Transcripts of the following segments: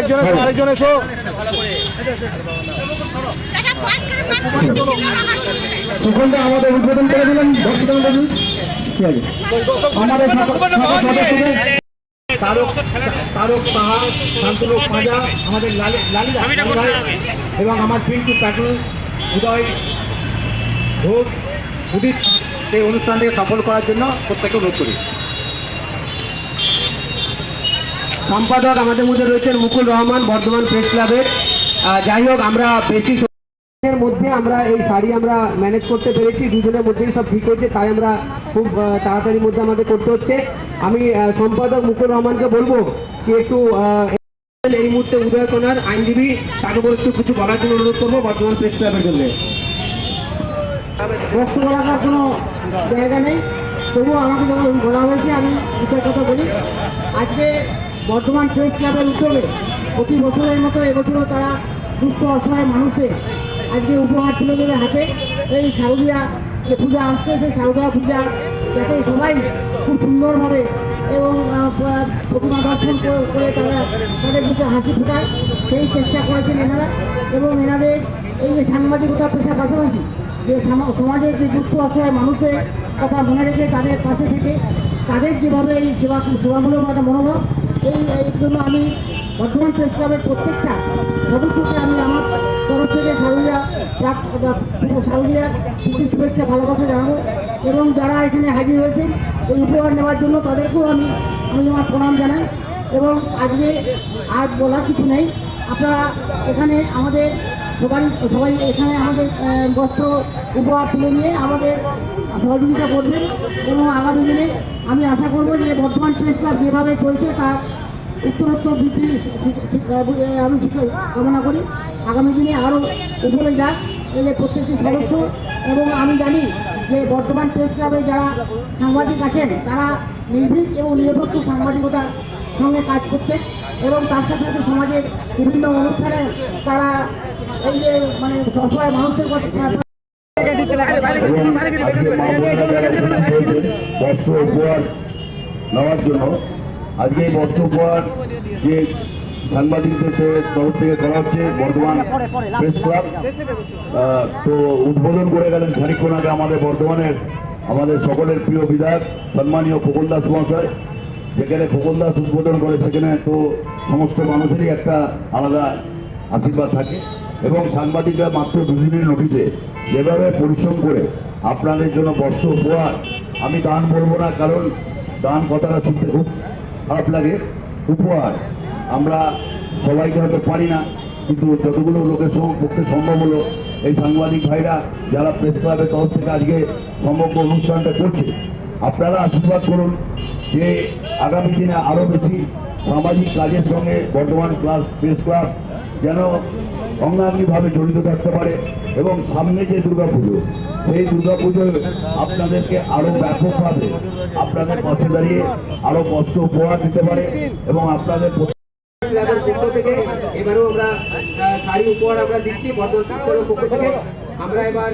একজন এসো আরেকজন এসো। সুখনদা আমাদের উদ্বোধন করে দিলেন ভক্তদান ঠিক আছে। আমাদের তারক তারক সাহা শান্তলোক পাঁজা আমাদের লালি লালি লালি এবং আমার পিন্টু প্যাটল উদয় ঘোষ উদিত এই অনুষ্ঠানটিকে সফল করার জন্য প্রত্যেকে অনুরোধ করি। সম্পাদক আমাদের মধ্যে রয়েছেন মুকুল রহমান, বর্ধমান প্রেস ক্লাবের। যাই হোক, আমরা বেশি সময়ের মধ্যে আমরা এই শাড়ি আমরা ম্যানেজ করতে পেরেছি, দুজনের মধ্যেই সব ঠিক হয়েছে, তাই আমরা খুব তাড়াতাড়ির মধ্যে আমাদের করতে হচ্ছে। আমি সম্পাদক মুকুল রহমানকে বলব কি একটু এই মুহূর্তে উদয় কোনার আইনজীবী তাকে বলে একটু কিছু বলার জন্য অনুরোধ করব বর্ধমান প্রেস ক্লাবের জন্য। কোনো জায়গা নেই, তবুও আমাকে যখন বলা হয়েছে, আমি কথা বলি। আজকে বর্ধমান প্রেস ক্লাবের উদ্যোগে প্রতি বছরের মতো এবছরও তারা দুস্থ অসহায় মানুষের আজকে উপহার তুলে দেবে হাতে। এই শারদীয়া যে পূজা আসছে, সেই শারদীয়া পূজা যাতে সবাই খুব সুন্দরভাবে এবং প্রতিমা দর্শন করে- তারা তাদের মুখে হাসি ফোটায়, সেই চেষ্টা করেছেন এনারা। এবং এনাদের এই যে সাংবাদিকতা পেশার পাশাপাশি যে সামা- সমাজের যে দুঃখ অসহায় মানুষের কথা মনে রেখে তাদের পাশে থেকে তাদের যেভাবে এই সেবা, সেবামূলক একটা মনোভাব এই এর জন্য আমি বর্ধমান প্রেস ক্লাবের প্রত্যেকটা সদস্যকে আমি আমার তরফ থেকে সারুলিয়া সারুলিয়া প্রতি শুভেচ্ছা, ভালোবাসা জানাব। এবং যারা এখানে হাজির হয়েছেন, এই উপহার নেওয়ার জন্য তাদেরকেও আমি আমি আমার প্রণাম জানাই। এবং আজকে আর বলার কিছু নেই। আপনারা এখানে আমাদের সবাই সবাই এখানে আমাদের বস্ত্র উপহার তুলে নিয়ে আমাদের সহযোগিতা করবেন এবং আগামী দিনে আমি আশা করব যে বর্তমান প্রেস ক্লাব যেভাবে চলছে তার উত্তরোত্তর বৃদ্ধি আমি কামনা করি। আগামী দিনে আরও উপরে যাক যে প্রত্যেকটি সদস্য এবং আমি জানি যে বর্তমান প্রেস ক্লাবে যারা সাংবাদিক আছেন, তারা নির্ভীক এবং নিরপেক্ষ সাংবাদিকতার সঙ্গে কাজ করছে এবং তার সাথে সাথে সমাজের বিভিন্ন অনুষ্ঠানে তারা এই যে মানে অসহায় মানুষের কথা তো উদ্বোধন করে। গেলেন খানিক্ষণ আগে আমাদের বর্ধমানের আমাদের সকলের প্রিয় বিধায়ক সম্মানীয় খোকন দাস মহাশয় যেখানে খোকন দাস উদ্বোধন করে, সেখানে তো সমস্ত মানুষেরই একটা আলাদা আশীর্বাদ থাকে। এবং সাংবাদিকরা মাত্র দুদিনের নোটিশে যেভাবে পরিশ্রম করে আপনাদের জন্য বস্ত্র উপহার, আমি দান বলব না, কারণ দান কথাটা শুনতে খুব খারাপ লাগে। উপহার আমরা সবাইকে হয়তো পারি না, কিন্তু যতগুলো লোকের পক্ষে সম্ভব হলো, এই সাংবাদিক ভাইরা যারা প্রেস ক্লাবের তরফ থেকে আজকে সমগ্র অনুষ্ঠানটা করছে, আপনারা আশীর্বাদ করুন। যে আগামী দিনে আরও বেশি সামাজিক কাজের সঙ্গে বর্তমান ক্লাস প্রেস ক্লাব যেন অঙ্গাঙ্গিভাবে জড়িত থাকতে পারে এবং সামনে যে দুর্গাপুজো, সেই দুর্গাপুজোয় আপনাদেরকে আরও ব্যাপকভাবে আপনাদের পাশে দাঁড়িয়ে আরও কষ্ট উপহার দিতে পারে এবং আপনাদের উপহার আমরা দিচ্ছি আমরা এবার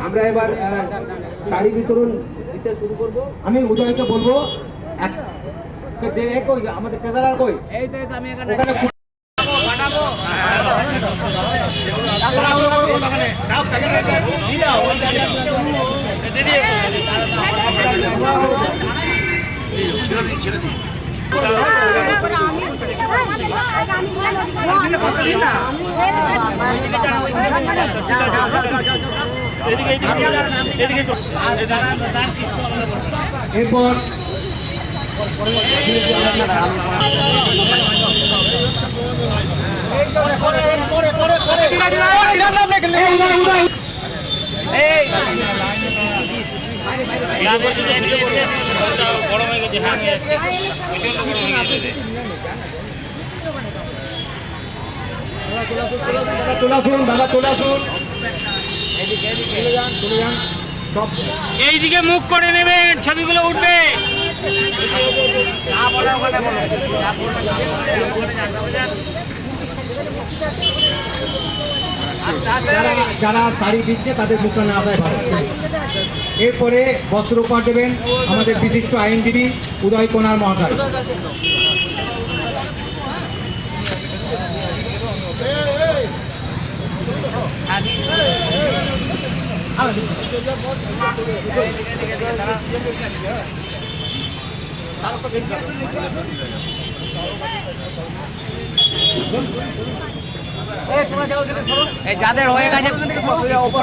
আমরা এবার শাড়ি বিতরণ দিতে শুরু করব। আমি উদয়কে বলব এক- দে- এ কই আমাদের ট্রেজারার কই? ওখানে খু- এরপর দাদা তোলা শুন দাদা তোলা শুন এইদিকে মুখ করে নেবেন, ছবিগুলো উঠবে। যারা শাড়ি দিচ্ছে, তাদের মুখটা না দেয় ভালো। এরপরে বস্ত্র উপহার দেবেন আমাদের বিশিষ্ট আইনজীবী উদয় কোনার মহাশয়। যাদের হয়ে গেছে ওপর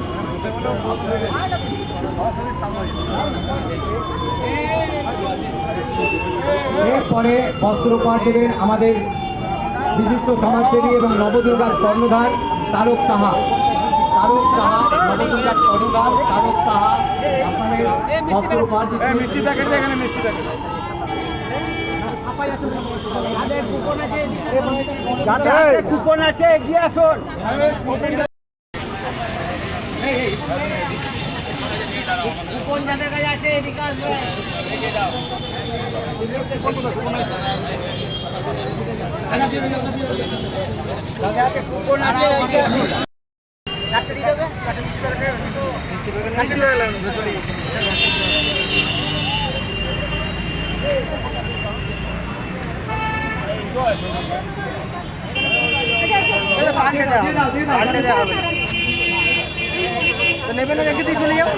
এরপরে বস্ত্র উপহার দেবেন আমাদের বিশিষ্ট সমাজসেবী এবং নবদুর্গার কর্ণধার তারক সাহা। তারক সাহা নবদুর্গার কর্ণধার তারক সাহা আপনাদের বস্ত্র দিচ্ছেন মিষ্টি প্যাকেট এখানে মিষ্টি প্যাকেট। কুপন আছে এগিয়ে আসুন। কুপন যাদের কাছে আছে এদিকে আসবে মিষ্টি নেবে না রেখে চলে যাও।